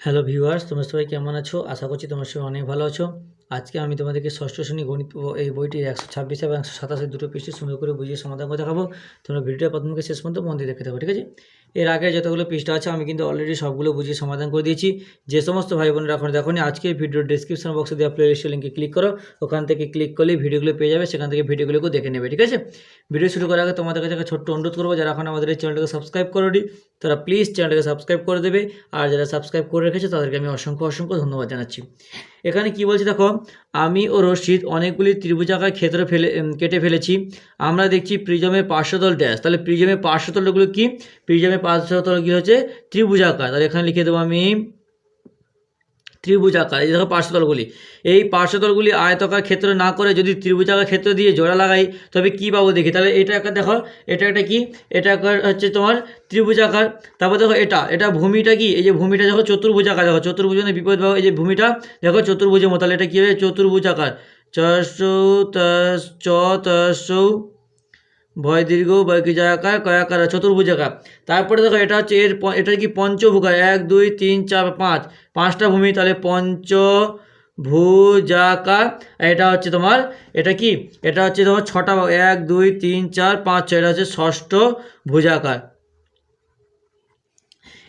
Hello viewers তোমরা সবাই কেমন আছো? আশা করছি তোমার সবাই অনেক ভালো আছো। আজকে আমি তোমাদেরকে ষষ্ঠ শ্রেণি গণিত এই বইটির একশো ছাব্বিশ এবং একশো সাতাশের দুটো পৃষ্ঠে সুন্দর করে বুঝিয়ে সমাধান করে দেখাবো। তোমরা ভিডিওটা প্রথম থেকে শেষ পর্যন্ত মন দিয়ে দেখতে থাকো, ঠিক আছে? এর আগে যতগুলো পৃষ্ঠা আছে, আমি কিন্তু অলরেডি সবগুলো বুঝিয়ে সমাধান করে দিয়েছি। যে সমস্ত ভাই বোনেরা এখন দেখোনি আজকে ভিডিওর ডিসক্রিপশন বক্সে দেওয়া প্লে লিঙ্কে ক্লিক করো। ওখান থেকে ক্লিক করলেই ভিডিওগুলো পেয়ে যাবে, সেখান থেকে ভিডিওগুলোকে দেখে নেবে, ঠিক আছে? ভিডিও শুরু করার আগে তোমাদের কাছে একটা ছোট্ট অনুরোধ করব, যারা এখন আমাদের এই চ্যানেলটাকে সাবস্ক্রাইব করোনি, তারা প্লিজ চ্যানেলটাকে সাবস্ক্রাইব করে দেবে। আর যারা সাবস্ক্রাইব করে রেখেছে, তাদেরকে আমি অসংখ্য অসংখ্য ধন্যবাদ জানাচ্ছি। এখানে কি বলছি দেখো, আমি ও রশিদ অনেকগুলি ত্রিভুজাকার ক্ষেত্র ফেলে কেটে ফেলেছি। আমরা দেখছি প্রিজমের পার্শ্বতল ড্যাশ তাহলে প্রিজমের পার্শ্বতলগুলো কি? প্রিজমের পার্শ্বতলগুলো হচ্ছে? ত্রিভুজাকার তাহলে এখানে লিখে দেবো আমি ত্রিভুজাকার। এই দেখো পার্শ্বতলগুলি। এই পার্শ্বতলগুলি আয়তকার ক্ষেত্র না করে যদি ত্রিভুজাকার ক্ষেত্র দিয়ে জোড়া লাগাই, তবে কী পাবো দেখি? তাহলে এটা একটা দেখো, এটা একটা কি? এটা হচ্ছে তোমার ত্রিভুজাকার। তারপর দেখো এটা এটা ভূমিটা কি? এই যে ভূমিটা দেখো চতুর্ভুজাকার, দেখো চতুর্ভুজ মানে বিপরীত ভাবে এই যে ভূমিটা, দেখো চতুর্ভুজের মতো। তাহলে এটা কী হবে? চতুর্ভুজাকার। চর্ষৌ তস চ তসৌ ভয় দীর্ঘ কি জায়গা কয়াকার চতুর্ভুজাকার তারপরে দেখো, এটা হচ্ছে এর এটা কি পঞ্চভুকার এক, দুই, তিন, চার, পাঁচ। পাঁচটা ভূমি, তাহলে পঞ্চ ভুজাকার এটা হচ্ছে তোমার, এটা কি? এটা হচ্ছে তোমার ছটা এক, দুই, তিন, চার, পাঁচ, ছয়। এটা হচ্ছে ষষ্ঠ ভুজাকার।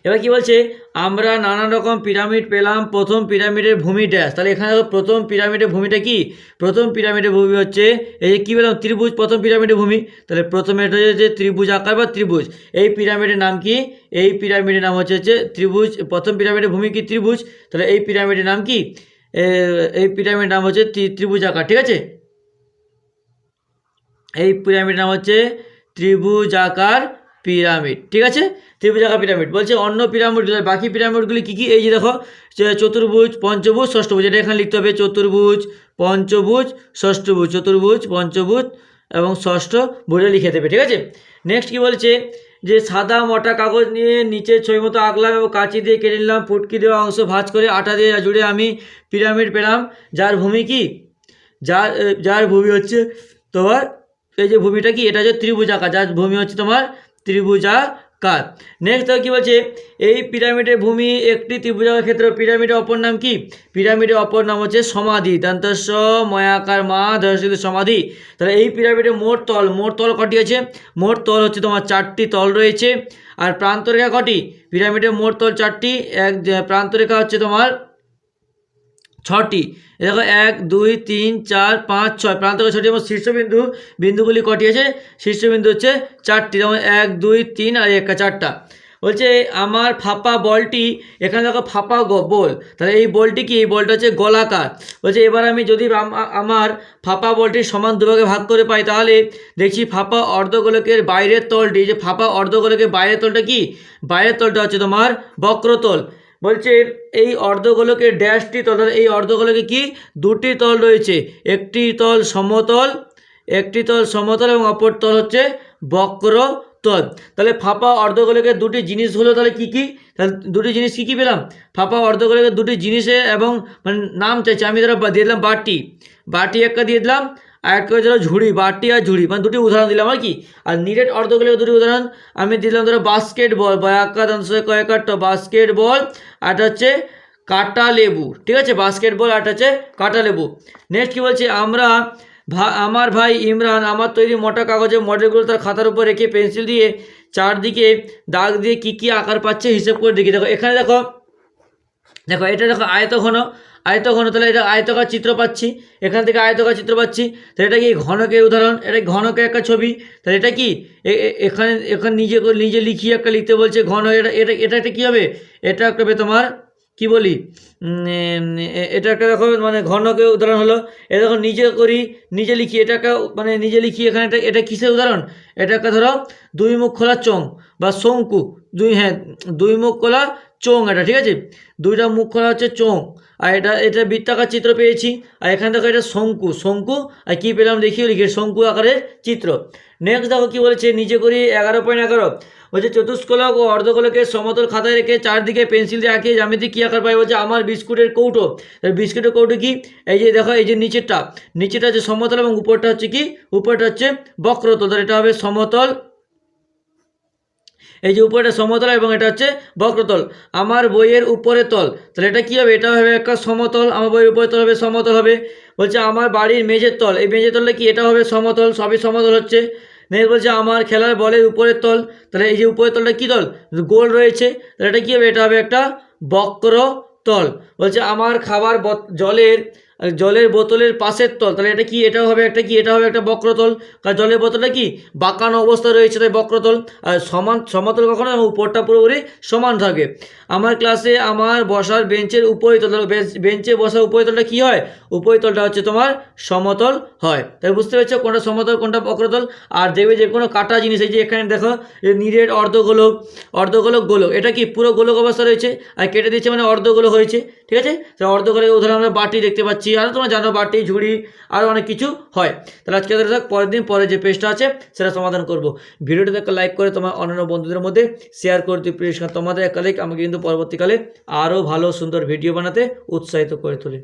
এবার কি বলছে? আমরা নানা রকম পিরামিড পেলাম, প্রথম পিরামিডের ভূমি ড্যাশ তাহলে এখানে প্রথম পিরামিডের ভূমিটা কি? প্রথম পিরামিডের ভূমি হচ্ছে, এই যে কী পেলাম? ত্রিভুজ, প্রথম পিরামিডের ভূমি। তাহলে প্রথমে এটা হচ্ছে ত্রিভুজ আকার বা ত্রিভুজ। এই পিরামিডের নাম কি? এই পিরামিডের নাম হচ্ছে হচ্ছে ত্রিভুজ, প্রথম পিরামিডের ভূমি কি ত্রিভুজ? তাহলে এই পিরামিডের নাম কি? এই পিরামিডের নাম হচ্ছে ত্রি- ত্রিভুজ আকার, ঠিক আছে? এই পিরামিডের নাম হচ্ছে ত্রিভুজাকার পিরামিড, ঠিক আছে? ত্রিভুজাকার পিরামিড, বলছে অন্য পিরামিড বাকি পিরামিডগুলি কী কী? এই যে দেখো চতুর্ভুজ, পঞ্চভুজ, ষষ্ঠভুজ, এটা এখানে লিখতে হবে, চতুর্ভুজ, পঞ্চভুজ, ষষ্ঠভুজ, চতুর্ভুজ, পঞ্চভুজ এবং ষষ্ঠ ভুজে লিখে দেবে, ঠিক আছে? নেক্সট কি বলছে? যে সাদা মোটা কাগজ নিয়ে নিচে ছবি মতো আঁকলাম এবং কাঁচি দিয়ে কেটে নিলাম, ফুটকি দেওয়া অংশ ভাঁজ করে আটা দিয়ে জুড়ে আমি পিরামিড পেলাম। যার ভূমি কি? যার যার ভূমি হচ্ছে তোমার, এই যে ভূমিটা কি? এটা হচ্ছে ত্রিভুজাকার, যার ভূমি হচ্ছে তোমার ত্রিভুজাকার নেক্সট দেখো কি বলছে? এই পিরামিডের ভূমি একটি ত্রিভুজাকার ক্ষেত্র পিরামিডের অপর নাম কি? পিরামিডের অপর নাম হচ্ছে সমাধি। দন্তস্ব, ময়াকার মা ধর্ষিত সমাধি। তাহলে এই পিরামিডের মোট তল মোট তল কটি আছে? মোট তল হচ্ছে তোমার চারটি তল রয়েছে। আর প্রান্তরেখা কটি? পিরামিডের মোট তল চারটি। এক, প্রান্তরেখা হচ্ছে তোমার ছটি। দেখো এক, দুই, তিন, চার, পাঁচ, ছয়। প্রান্ত ছটি এবং শীর্ষবিন্দু, বিন্দুগুলি কটি আছে? শীর্ষবিন্দু হচ্ছে চারটি। যেমন এক, দুই, তিন আর একটা চারটা। বলছে, আমার ফাঁপা বলটি এখানে দেখো ফাঁপা বল। তাহলে এই বলটি কি? এই বলটা হচ্ছে গোলাকার। বলছে, এবার আমি যদি আমার ফাঁপা বলটি সমান দুভাগে ভাগ করে পাই, তাহলে দেখছি ফাঁপা অর্ধগোলকের বাইরের তলটি যে ফাঁপা অর্ধগোলকের বাইরের তলটা কি? বাইরের তলটা হচ্ছে তোমার বক্রতল। বলছে, এই অর্ধগোলকের ড্যাশটি অর্থাৎ এই অর্ধগোলকে কি? দুটি তল রয়েছে, একটি তল সমতল, একটি তল সমতল এবং অপর তল হচ্ছে বক্র তল তাহলে ফাঁপা অর্ধগোলকের দুটি জিনিস হলো, তাহলে কি কি? তাহলে দুটি জিনিস কি কি পেলাম? ফাঁপা অর্ধগোলকের দুটি জিনিসের এবং মানে নাম চাইছে, আমি বা- দিয়ে দিলাম বাটি। বাটি একটা দিয়ে দিলাম আর একটা ধরো ঝুড়ি, বাটি আর ঝুড়ি মানে দুটি উদাহরণ দিলাম আর কি? আর নিরেট অর্ধগোলকের দুটি উদাহরণ, আমি দিলাম ধরো বাস্কেট বল বা দন্ত কয়েকাট বাস্কেট বল আর হচ্ছে কাটা লেবু, ঠিক আছে? বাস্কেট বল আর হচ্ছে কাটা লেবু। নেক্সট কী বলছে? আমরা আমার ভাই ইমরান, আমার তৈরি মোটা কাগজের মডেলগুলো তার খাতার উপর রেখে পেন্সিল দিয়ে চারদিকে দাগ দিয়ে কী কী আকার পাচ্ছে হিসেব করে দেখি। দেখো, এখানে দেখো দেখো, এটা দেখো আয়তঘন আয়তঘন তাহলে এটা আয়তকার চিত্র পাচ্ছি। এখান থেকে আয়তকার চিত্র পাচ্ছি। তাহলে এটা কি ঘনকের উদাহরণ? এটা ঘনকের একটা ছবি? তাহলে এটা কি? এখানে এখানে নিজে নিজে লিখিয়ে একটা, লিখতে বলছে ঘন। এটা এটা এটা একটা কী হবে? এটা একটা হবে তোমার, কি বলি? এটা একটা দেখো মানে ঘনকের উদাহরণ হলো। এটা দেখো, নিজে করি, নিজে লিখি। এটা একটা মানে নিজে লিখি এখানে এটা এটা কিসের উদাহরণ? এটা একটা ধরো দুই মুখ খোলা চং বা শঙ্কু। দুই হ্যাঁ দুই মুখ খোলা চোং এটা, ঠিক আছে? দুইটা মুখ খোলা হচ্ছে চোং আর এটা এটা বৃত্তাকার চিত্র পেয়েছি। আর এখানে দেখো এটা শঙ্কু শঙ্কু, আর কী পেলাম দেখিও লিখে, শঙ্কু আকারের চিত্র। নেক্সট দেখো কী বলেছে নিজে করি এগারো পয়েন্ট এগারো। বলছে, চতুষ্কলক ও অর্ধকোলকের সমতল খাতায় রেখে চারদিকে পেন্সিল দিয়ে আঁকিয়ে জ্যামিতি কী আকার পাই বলছে, আমার বিস্কুটের কৌটো। বিস্কুটের কৌটো কি? এই যে দেখো, এই যে নিচেরটা। নিচেটা হচ্ছে সমতল এবং উপরটা হচ্ছে কি? উপরটা হচ্ছে বক্রতল। এটা হবে সমতল এই যে উপরে সমতল এবং এটা হচ্ছে বক্রতল, আমার বইয়ের উপরে তল। তাহলে এটা কী হবে? এটা হবে একটা সমতল, আমার বইয়ের উপরে তল হবে, সমতল হবে। বলছে আমার বাড়ির মেঝের তল, এই মেঝের তলটা কি? এটা হবে সমতল, সবই সমতল হচ্ছে। নেক্সট বলছে আমার খেলার বলের উপরের তল। তাহলে এই যে উপরের তলটা কী তল? গোল রয়েছে। তাহলে এটা কী হবে? এটা হবে একটা বক্র তল বলছে আমার খাবার জলের জলের বোতলের পাশের তল, তাহলে এটা কি এটা হবে একটা কি এটা হবে একটা বক্রতল? কারণ জলের বোতলটা কি? বাঁকানো অবস্থা রয়েছে তাই বক্রতল। আর সমান, সমতল কখনো উপরটা পুরোপুরি সমান থাকে। আমার ক্লাসে আমার বসার বেঞ্চের উপরিতল বেঞ্চে বসার উপরিতলটা কি হয়? উপরিতলটা হচ্ছে তোমার সমতল হয়। তাই বুঝতে পারছ কোনটা সমতল, কোনটা বক্রতল? আর দেখবে যে কোনো কাটা জিনিস, এই যে এখানে দেখো নিরেট অর্ধগোলক অর্ধগোলক গোলক, এটা কি পুরো গোলক অবস্থা রয়েছে? আর কেটে দিচ্ছে মানে অর্ধগোলক হয়েছে, ঠিক আছে? তো অর্ধগোলকের উদাহরণ আমরা বাটি দেখতে পাচ্ছি। আরও তোমরা জানো বাটি ঝুড়ি আরও অনেক কিছু হয়। তাহলে আজকে থাক, পরের দিন পরে যে পেজটা আছে, সেটা সমাধান করব। ভিডিওটি একটা লাইক করে তোমার অন্যান্য বন্ধুদের মধ্যে শেয়ার করে দিই প্লিজ কারণ তোমাদের একটা লাইক আমাকে কিন্তু পরবর্তীকালে আরও ভালো, সুন্দর ভিডিও বানাতে উৎসাহিত করে তোলে।